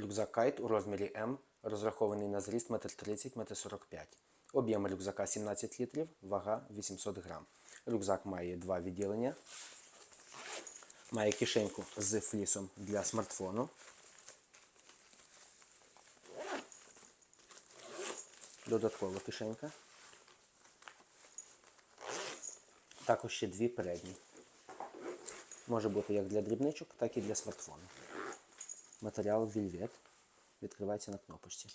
Рюкзак Кайт у розмірі М, розрахований на зріст 1,30 1,45 м. Об'єм рюкзака 17 літрів, вага 800 грам. Рюкзак має два відділення. Має кишеньку з флісом для смартфону. Додаткова кишенька. Також ще дві передні. Може бути як для дрібничок, так і для смартфону. Матеріал Вільвет. Відкривається на кнопочці.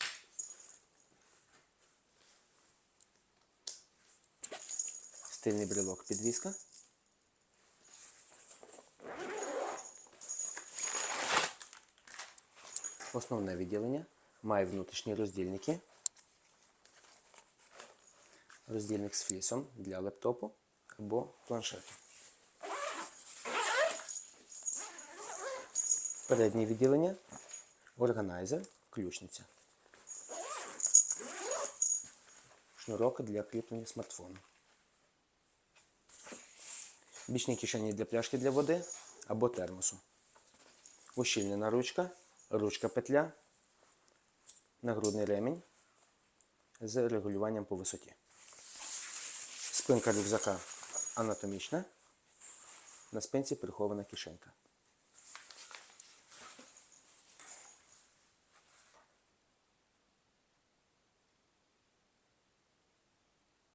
Стильний брелок підвіска. Основне відділення має внутрішні роздільники. Роздільник з флісом для лептопу або планшету. Переднє відділення, органайзер, ключниця. Шнурок для кріплення смартфону. Бічні кишені для пляшки для води або термосу. Ущільнена ручка, ручка петля, нагрудний ремінь з регулюванням по висоті. Спинка рюкзака анатомічна. На спинці прихована кишенька.